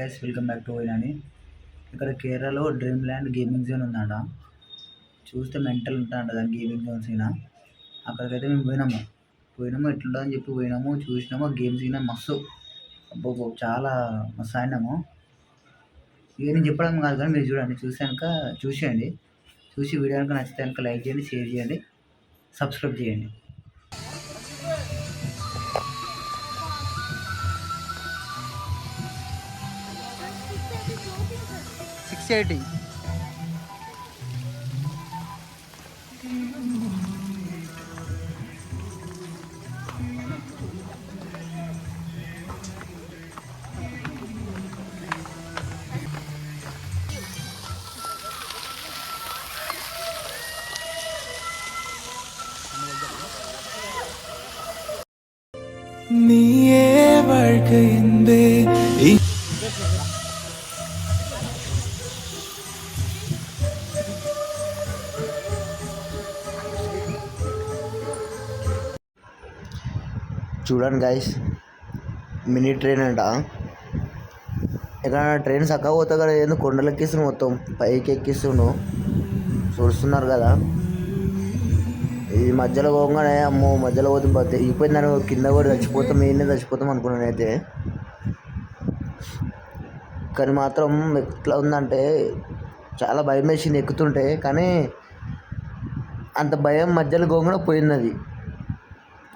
Guys welcome back to వైనాని ఇక్కడ కేరళలో డ్రీమ్ ల్యాండ్ గేమింగ్ జోన్ ఉందంట. చూస్తే మెంటల్ ఉంటాయంట దాని గేమింగ్ జోన్స్ అయినా అక్కడికైతే మేము పోయినాము. పోయినాము ఎట్లుంటుందని చెప్పి పోయినాము చూసినాము గేమ్స్ అయినా మస్తు. అబ్బో చాలా మస్తు ఆడినాము. ఇక నేను చెప్పడం కాదు కానీ మీరు చూడండి చూసాక చూసేయండి. చూసి వీడియో కనుక నచ్చితే కనుక లైక్ చేయండి షేర్ చేయండి సబ్స్క్రైబ్ చేయండి. തീർച്ചയായിട്ടും. നീയേ வாழ்க்கை என்பே చూడండి గైస్ మినీ ట్రైన్ అంట. ఇక్కడ ట్రైన్ చక్కగా పోతా కదా ఏందో? కొండలు ఎక్కిస్తున్నావు మొత్తం. పైకి ఎక్కిస్తున్నావు చూస్తున్నారు కదా. ఈ మధ్యలో పోగానే అమ్మో మధ్యలో పోతే పోతే ఇగిపోయిందని కింద కూడా చచ్చిపోతాం నేనే చచ్చిపోతాం అనుకున్నాను అయితే. కానీ మాత్రం ఎట్లా ఉందంటే చాలా భయం వేసింది ఎక్కుతుంటే. కానీ అంత భయం మధ్యలో గోంగడ పోయింది అది.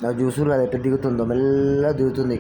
నాకు చూసురు కదా ఎట్లా దిగుతుందో మెల్లగా దిగుతుంది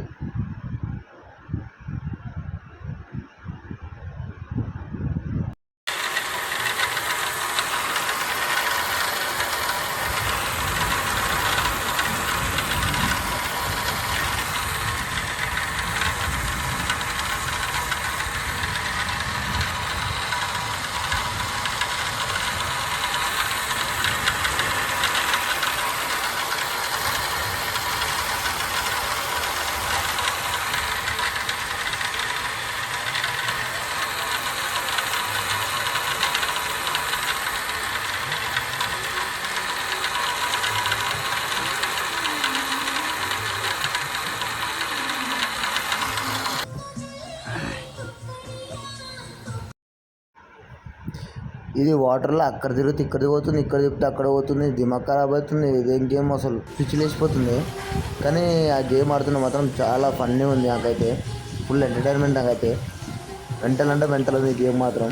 ఇది వాటర్లో అక్కడ తిరుగుతూ ఇక్కడ పోతుంది ఇక్కడ తిప్పితే అక్కడ పోతుంది దిమాగ్ ఖరాబ్ అవుతుంది ఇదేం గేమ్ అసలు? పిచ్చి లేచిపోతుంది. కానీ ఆ గేమ్ ఆడుతున్న మాత్రం చాలా ఫన్నీ ఉంది నాకైతే. ఫుల్ ఎంటర్టైన్మెంట్ నాకైతే. మెంటల్ అంటే మెంటల్ ఉంది ఈ గేమ్ మాత్రం.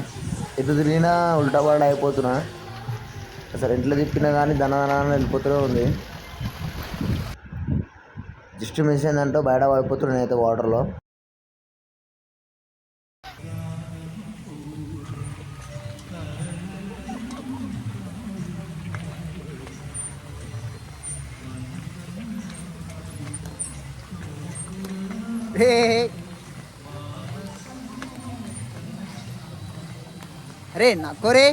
ఎటు తిరిగినా ఉల్టా పడ అయిపోతున్నా. అసలు ఇంట్లో తిప్పినా కానీ ధనధనాన్ని వెళ్ళిపోతూనే ఉంది. జస్ట్ మిస్ అయిందంటే బయట పడిపోతున్నాను అయితే వాటర్లో. అరే నాకోరే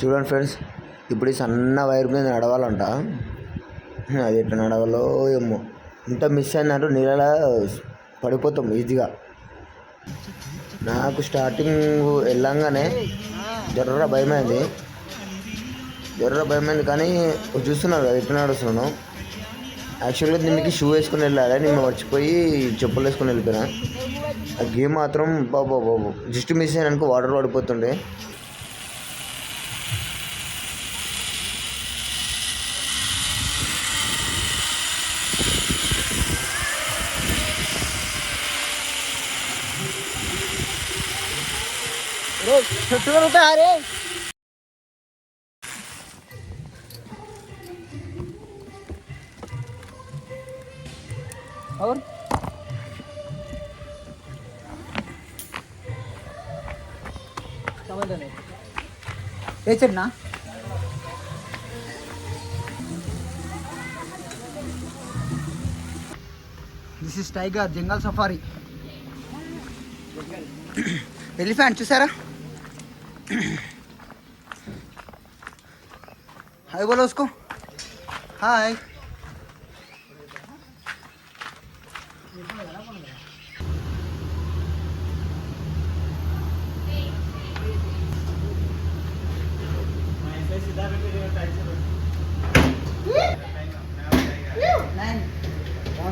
చూడండి ఫ్రెండ్స్ ఇప్పుడు ఈ సన్న వైర్ మీద నడవాలంట. అది ఎట్లా నడవాలో ఏమో. ఇంత మిస్ అయిందంటూ నీళ్ళ పడిపోతాం ఈజీగా. నాకు స్టార్టింగ్ వెళ్ళంగానే జర్ర భయమైంది. జర్ర భయమైంది కానీ చూస్తున్నారు కదా ఎట్లా నడుస్తున్నాను. యాక్చువల్గా దీనికి షూ వేసుకుని వెళ్ళాలి నేను మర్చిపోయి చెప్పులు వేసుకుని వెళ్ళిపోయినా. ఆ గేమ్ మాత్రం బాబో బాబు జస్ట్ మిస్ అయినాక వాటర్ పడిపోతుండే. చుట్టూ ఉంటా అరే और समझ नहीं ये चलना this is tiger jungle safari elephant చూసారా हाय बोलो उसको हाय